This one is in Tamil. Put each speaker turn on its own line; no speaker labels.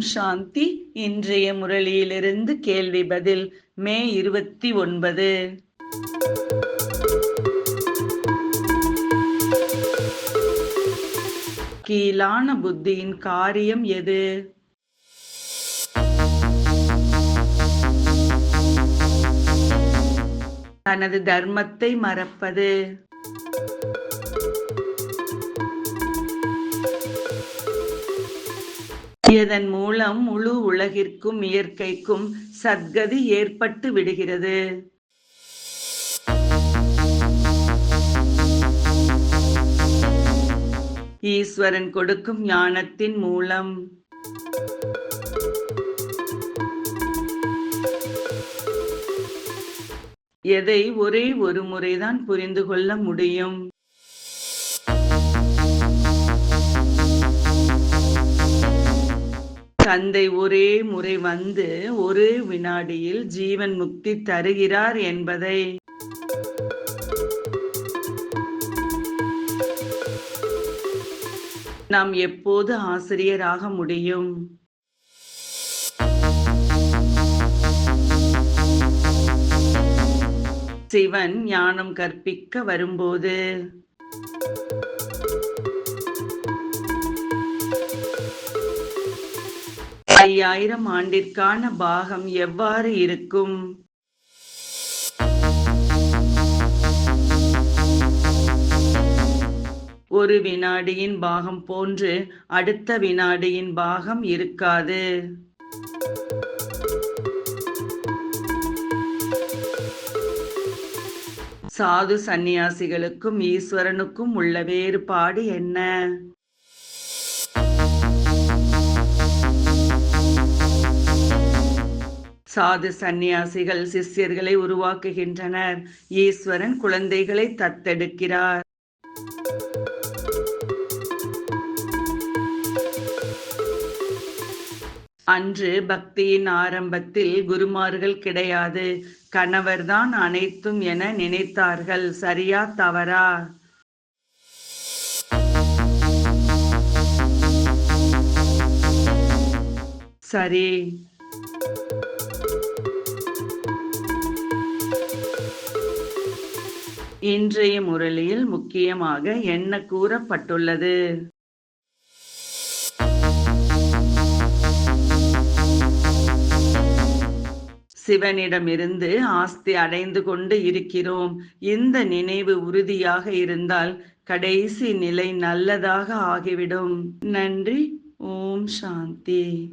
சாந்தி இன்றைய முரளியிலிருந்து கேள்வி பதில் மே இருபத்தி ஒன்பது. கீழான புத்தியின் காரியம் எது? தனது தர்மத்தை மறப்பது. இதன் மூலம் முழு உலகிற்கும் இயற்கைக்கும் சத்கதி ஏற்பட்டு விடுகிறது. ஈஸ்வரன் கொடுக்கும் ஞானத்தின் மூலம். எதை ஒரே ஒரு முறைதான் புரிந்து கொள்ள முடியும்? தந்தை ஒரே முறை வந்து ஒரு வினாடியில் ஜீவன் முக்தி தருகிறார் என்பதை. நாம் எப்போது ஆசிரியராக முடியும்? சிவன் ஞானம் கற்பிக்க வரும்போது. ஐயாயிரம் ஆண்டிற்கான பாகம் எவ்வாறு இருக்கும்? ஒரு வினாடியின் பாகம் போன்று அடுத்த வினாடியின் பாகம் இருக்காது. சாது சந்நியாசிகளுக்கும் ஈஸ்வரனுக்கும் உள்ள வேறுபாடு என்ன? சாது சந்நியாசிகள் சிஷ்யர்களை உருவாக்குகின்றனர். ஈஸ்வரன் குழந்தைகளை தத்தெடுக்கிறார். அன்று பக்தியின் ஆரம்பத்தில் குருமார்கள் கிடையாது. கணவர்தான் அனைத்தும் என நினைத்தார்கள். சரியா தவறா? சரி. இன்றைய முரளியில் முக்கியமாக என்ன கூறப்பட்டுள்ளது? சிவனிடமிருந்து ஆஸ்தி அடைந்து கொண்டு இருக்கிறோம். இந்த நினைவு உறுதியாக இருந்தால் கடைசி நிலை நல்லதாக ஆகிவிடும். நன்றி. ஓம் சாந்தி.